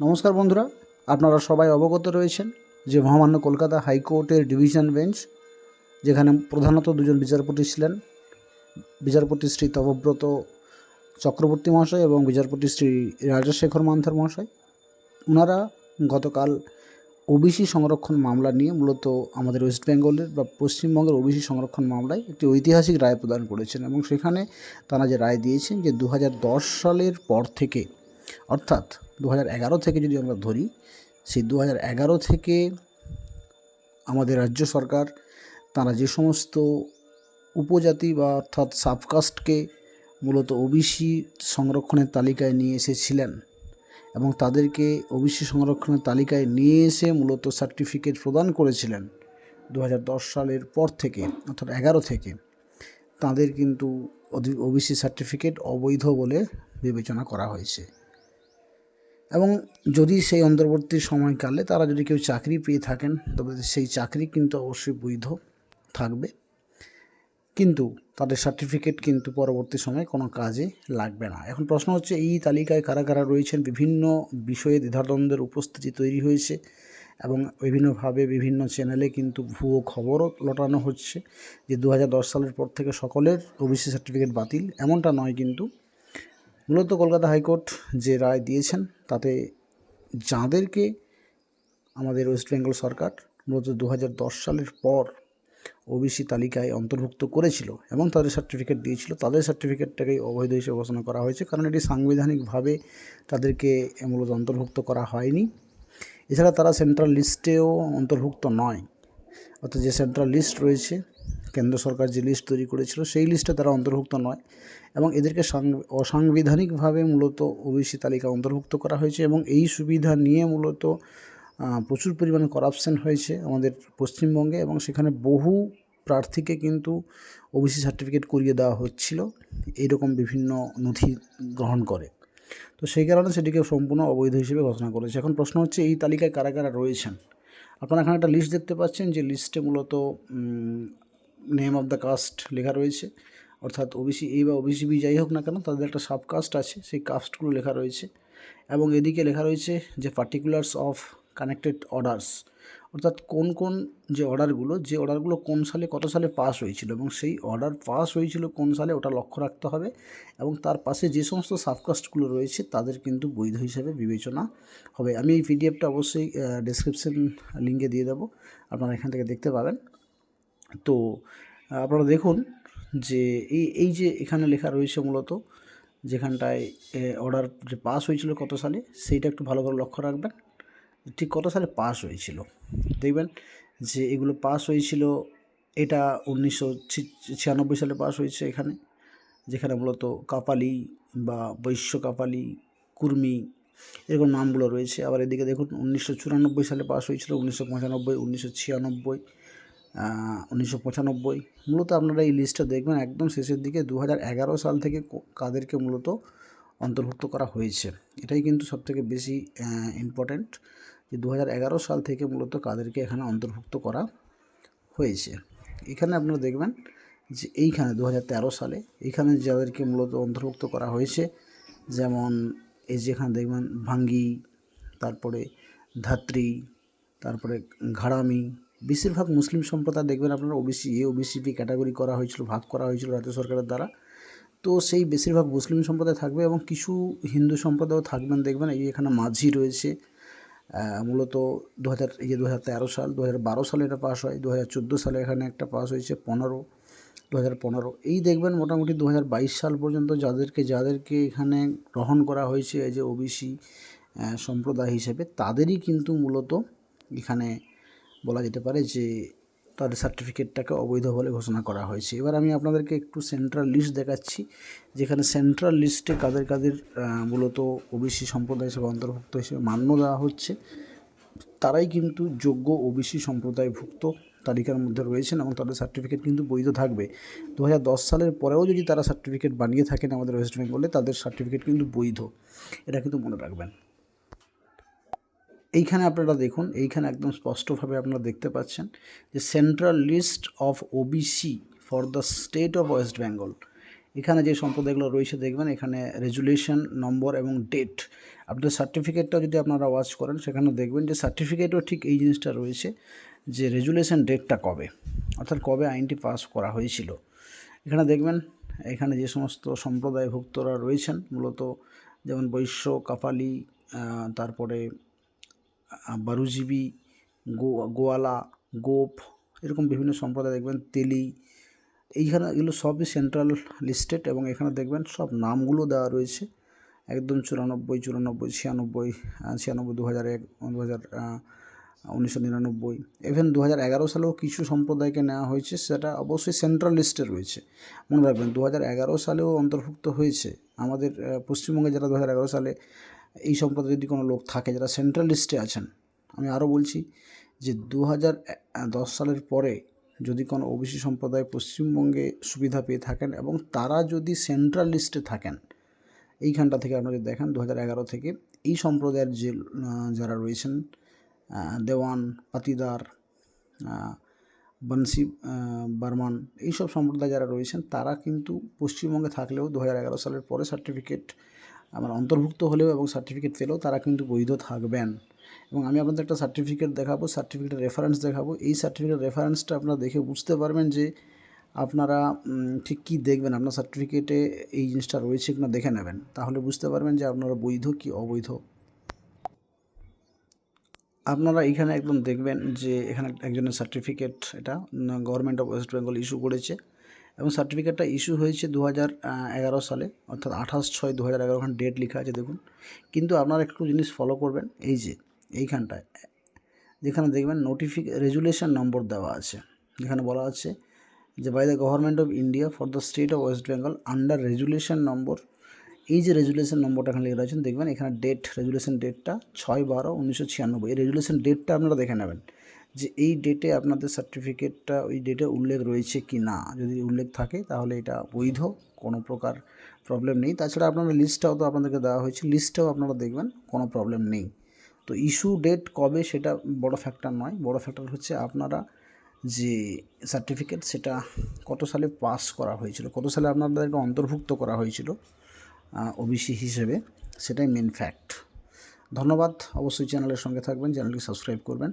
নমস্কার বন্ধুরা, আপনারা সবাই অবগত রয়েছেন যে মহামান্য কলকাতা হাইকোর্টের ডিভিশন বেঞ্চ, যেখানে প্রধানত দুজন বিচারপতি ছিলেন, বিচারপতি শ্রী তবব্রত চক্রবর্তী মহাশয় এবং বিচারপতি শ্রী রাজশেখর মান্থার মহাশয়। ওনারা গতকাল ওবিসি সংরক্ষণ মামলা নিয়ে মূলত আমাদের ওয়েস্ট বেঙ্গলের বা পশ্চিমবঙ্গের ওবিসি সংরক্ষণ মামলায় একটি ঐতিহাসিক রায় প্রদান করেছেন এবং সেখানে তারা যে রায় দিয়েছেন যে দু হাজার দশ সালের পর থেকে, অর্থাৎ দু থেকে যদি আমরা ধরি, সেই দু থেকে আমাদের রাজ্য সরকার তারা যে সমস্ত উপজাতি বা অর্থাৎ সাবকাস্টকে মূলত ওবিসি সংরক্ষণের তালিকায় নিয়ে এসেছিলেন এবং তাদেরকে ওবিসি সংরক্ষণের তালিকায় নিয়ে এসে মূলত সার্টিফিকেট প্রদান করেছিলেন দু হাজার দশ সালের পর থেকে, অর্থাৎ এগারো থেকে। তাদের কিন্তু ওবিসি সার্টিফিকেট অবৈধ বলে বিবেচনা করা হয়েছে। এবং যদি সেই অন্তর্বর্তী সময়কালে তারা যদি কেউ চাকরি পেয়ে থাকেন, তবে সেই চাকরি কিন্তু অবশ্যই বৈধ থাকবে। কিন্তু তাদের সার্টিফিকেট কিন্তু পরবর্তী সময়ে কোনো কাজে লাগবে না। এখন প্রশ্ন হচ্ছে, এই তালিকায় কারা কারা রয়েছেন? বিভিন্ন বিষয়ে দ্বিধাদ্বন্দ্বের উপস্থিতি তৈরি হয়েছে এবং বিভিন্নভাবে বিভিন্ন চ্যানেলে কিন্তু ভুয়ো খবরও লটানো হচ্ছে যে দু হাজার দশ সালের পর থেকে সকলের ওবিসি সার্টিফিকেট বাতিল। এমনটা নয় কিন্তু মূলত কলকাতা হাইকোর্ট যে রায় দিয়েছেন, তাতে যাঁদেরকে আমাদের ওয়েস্ট বেঙ্গল সরকার মূলত দু হাজার দশ সালের পর ওবিসি তালিকায় অন্তর্ভুক্ত করেছিল এবং তাদের সার্টিফিকেট দিয়েছিল, তাদের সার্টিফিকেটটাকেই অবৈধ হিসেবে ঘোষণা করা হয়েছে, কারণ এটি সাংবিধানিকভাবে তাদেরকে মূলত অন্তর্ভুক্ত করা হয়নি। এছাড়া তারা সেন্ট্রাল লিস্টেও অন্তর্ভুক্ত নয়, অর্থাৎ যে সেন্ট্রাল লিস্ট রয়েছে কেন্দ্র সরকার যে লিস্ট তৈরি করেছিল, সেই লিস্টে তারা অন্তর্ভুক্ত নয় এবং এদেরকে অসাংবিধানিকভাবে মূলত ওবিসি তালিকা অন্তর্ভুক্ত করা হয়েছে এবং এই সুবিধা নিয়ে মূলত প্রচুর পরিমাণে করাপশন হয়েছে আমাদের পশ্চিমবঙ্গে এবং সেখানে বহু প্রার্থীকে কিন্তু ওবিসি সার্টিফিকেট করিয়ে দেওয়া হচ্ছিল। এইরকম বিভিন্ন নথি গ্রহণ করে। তো সেই কারণে সেটিকে সম্পূর্ণ অবৈধ হিসেবে ঘোষণা করেছে। এখন প্রশ্ন হচ্ছে, এই তালিকায় কারা কারা রয়েছেন? আপনারা এখানে একটা লিস্ট দেখতে পাচ্ছেন যে লিস্টে মূলত নেম অফ দ্য কাস্ট লেখা রয়েছে। অর্থাৎ ওবিসি এই বা ওবিসি বি যাই হোক না কেন, তাদের একটা সাব কাস্ট আছে, সেই কাস্টগুলো লেখা রয়েছে। এবং এদিকে লেখা রয়েছে যে পার্টিকুলার্স অফ কানেক্টেড অর্ডার্স অর্থাৎ কোন কোন যে অর্ডারগুলো যে অর্ডারগুলো কোন সালে কত সালে পাস হয়েছিল এবং সেই অর্ডার পাস হয়েছিল কোন সালে ওটা লক্ষ্য রাখতে হবে এবং তার পাশে যে সমস্ত সাবকাস্টগুলো রয়েছে, তাদের কিন্তু বৈধ হিসাবে বিবেচনা হবে। আমি এই পিডিএফটা অবশ্যই ডিসক্রিপশন লিঙ্কে দিয়ে দেবো। আপনারা এখান থেকে দেখতে পাবেন। তো, আপনারা দেখুন যে এই এই যে এখানে লেখা রয়েছে মূলত যেখানটায় অর্ডার যে পাস হয়েছিল কত সালে, সেইটা একটু ভালো করে লক্ষ্য রাখবেন। ঠিক কত সালে পাস হয়েছিল? দেখবেন যে এগুলো পাস হয়েছিল, এটা উনিশশো ছিয়ানব্বই সালে পাস হয়েছে এখানে, যেখানে মূলত কাপালি বা বৈশ্য কাপালি, কুর্মি এরকম নামগুলো রয়েছে। আবার এদিকে দেখুন, উনিশশো চুরানব্বই সালে পাস হয়েছিল, উনিশশো পঁচানব্বই, উনিশশো ছিয়ানব্বই। উনিশশো পঁচানব্বই। মূলত আপনারা এই লিস্টটা দেখবেন, একদম শেষের দিকে দু সাল থেকে কাদেরকে মূলত অন্তর্ভুক্ত করা হয়েছে। এটাই কিন্তু সবথেকে বেশি ইম্পর্ট্যান্ট যে দু সাল থেকে মূলত কাদেরকে এখানে অন্তর্ভুক্ত করা হয়েছে। এখানে আপনারা দেখবেন যে এইখানে দু হাজার তেরো সালে এইখানে যাদেরকে মূলত অন্তর্ভুক্ত করা হয়েছে, যেমন এই যেখানে দেখবেন ভাঙ্গি, তারপরে ধাত্রী, তারপরে ঘাড়ামি বেশিরভাগ মুসলিম সম্প্রদায় দেখবেন আপনারা OBC A OBC B category করা হয়েছিল, ভাগ করা হয়েছিল রাজ্য সরকারের দ্বারা। তো সেই বেশিরভাগ মুসলিম সম্প্রদায় থাকবে এবং কিছু হিন্দু সম্প্রদায়ও থাকবেন দেখবেন, এই এখানে মাঝি রয়েছে মূলত দু হাজার এই যে দু হাজার তেরো সাল দু হাজার বারো সালে এটা পাস হয় দু হাজার চোদ্দ সালে এখানে একটা পাস হয়েছে, পনেরো দু হাজার পনেরো। এই দেখবেন মোটামুটি দু হাজার বাইশ সাল পর্যন্ত যাদেরকে যাদেরকে এখানে গ্রহণ করা হয়েছে, এই যে ওবিসি সম্প্রদায় হিসেবে, তাদেরই কিন্তু মূলত এখানে বলা যেতে পারে যে তাদের সার্টিফিকেটটাকে অবৈধ বলে ঘোষণা করা হয়েছে। এবার আমি আপনাদেরকে একটু সেন্ট্রাল লিস্ট দেখাচ্ছি, যেখানে সেন্ট্রাল লিস্টে কাদের কাদের মূলত ওবিসি সম্প্রদায় হিসেবে অন্তর্ভুক্ত হিসেবে মান্য দেওয়া হচ্ছে, তারাই কিন্তু যোগ্য ওবিসি সম্প্রদায়ভুক্ত তালিকার মধ্যে রয়েছেন এবং তাদের সার্টিফিকেট কিন্তু বৈধ থাকবে। দু হাজার দশ সালের পরেও যদি তারা সার্টিফিকেট বানিয়ে থাকেন আমাদের ওয়েস্ট বেঙ্গলে তাদের সার্টিফিকেট কিন্তু বৈধ। এটা কিন্তু মনে রাখবেন। এইখানে আপনারা দেখুন, এইখানে একদম স্পষ্টভাবে আপনারা দেখতে পাচ্ছেন যে central list of OBC for the state of West Bengal এখানে যে সম্প্রদায়গুলো রয়েছে, দেখবেন এখানে রেজুলেশন নম্বর এবং ডেট আপনার সার্টিফিকেটটা যদি আপনারা ওয়াচ করেন, সেখানে দেখবেন যে সার্টিফিকেটও ঠিক এই জিনিসটা রয়েছে যে রেজুলেশন ডেটটা কবে, অর্থাৎ কবে আইনটি পাস করা হয়েছিল। এখানে দেখবেন, এখানে যে সমস্ত সম্প্রদায়ভুক্তরা রয়েছেন, মূলত যেমন বৈশ্য, কাপালি তারপরে বারুজীবী গো, গোয়ালা, গোপ, এরকম বিভিন্ন সম্প্রদায় দেখবেন, তেলি, এইখানে এগুলো সবই সেন্ট্রাল লিস্টেড এবং এখানে দেখবেন সব নামগুলো দেওয়া রয়েছে। একদম চুরানব্বই চুরানব্বই, ছিয়ানব্বই ছিয়ানব্বই দু হাজার এক দু হাজার উনিশশো নিরানব্বই। ইভেন দু হাজার এগারো সালেও কিছু সম্প্রদায়কে নেওয়া হয়েছে, সেটা অবশ্যই সেন্ট্রাল লিস্টে রয়েছে। মনে রাখবেন দু হাজার এগারো সালেও অন্তর্ভুক্ত হয়েছে। আমাদের পশ্চিমবঙ্গে যারা দু হাজার এগারো সালে এই সম্প্রদায় যদি কোনো লোক থাকে যারা সেন্ট্রাল লিস্টে আছেন, আমি আরও বলছি যে দু হাজার দশ সালের পরে যদি কোনো ওবিসি সম্প্রদায় পশ্চিমবঙ্গে সুবিধা পেয়ে থাকেন এবং তারা যদি সেন্ট্রাল লিস্টে থাকেন, এইখানটা থেকে আপনারা যদি দেখেন দু হাজার এগারো থেকে এই সম্প্রদায়ের যে যারা রয়েছেন দেওয়ান, পাতিদার বংশী বর্মন, এইসব সম্প্রদায় যারা রয়েছেন, তারা কিন্তু পশ্চিমবঙ্গে থাকলেও দু হাজার এগারো সালের পরে সার্টিফিকেট আমার অন্তর্ভুক্ত হলেও এবং সার্টিফিকেট পেলেও তারা কিন্তু বৈধ থাকবেন। এবং আমি আপনাদের একটা সার্টিফিকেট দেখাবো সার্টিফিকেটের রেফারেন্স দেখাবো। এই সার্টিফিকেট রেফারেন্সটা আপনারা দেখে বুঝতে পারবেন যে আপনারা ঠিক কী দেখবেন। আপনার সার্টিফিকেটে এই জিনিসটা রয়েছে কিনা দেখে নেবেন। তাহলে বুঝতে পারবেন যে আপনারা বৈধ কি অবৈধ। আপনারা এখানে একদম দেখবেন যে এখানে একজনের সার্টিফিকেট এটা government of West Bengal issue করেছে। এবং সার্টিফিকেটটা ইস্যু হয়েছে দু হাজার এগারো সালে, অর্থাৎ আঠাশ ছয় দু হাজার এগারো ডেট লেখা আছে, দেখুন। কিন্তু আপনারা একটু জিনিস ফলো করবেন, এই যে, এইখানটায়, যেখানে দেখবেন নোটিফিক রেজুলেশন নম্বর দেওয়া আছে। যেখানে বলা আছে যে by the government of India for the state of West Bengal under resolution number এই যে রেজুলেশন নম্বরটা এখানে লিখে রয়েছেন দেখবেন এখানে ডেট রেজুলেশন ডেটটা ছয় বারো উনিশশো ছিয়ানব্বই। এই রেজুলেশন ডেটটা আপনারা দেখে নেবেন। যে এই ডেটে আপনাদের সার্টিফিকেটটা ওই ডেটে উল্লেখ রয়েছে কি না? যদি উল্লেখ থাকে, তাহলে এটা বৈধ, কোনো প্রকার প্রবলেম নেই। তাছাড়া আপনারা লিস্টটাও তো আপনাদেরকে দেওয়া হয়েছে। লিস্টটাও আপনারা দেখবেন, কোনো প্রবলেম নেই। তো ইস্যু ডেট কবে সেটা বড় ফ্যাক্টর নয়। বড় ফ্যাক্টর হচ্ছে আপনারা যে সার্টিফিকেট সেটা কত সালে পাস করা হয়েছিল? কত সালে আপনাদেরকে অন্তর্ভুক্ত করা হয়েছিল ওবিসি হিসেবে? সেটাই মেন ফ্যাক্ট ধন্যবাদ। অবশ্যই চ্যানেলের সঙ্গে থাকবেন চ্যানেলটি সাবস্ক্রাইব করবেন।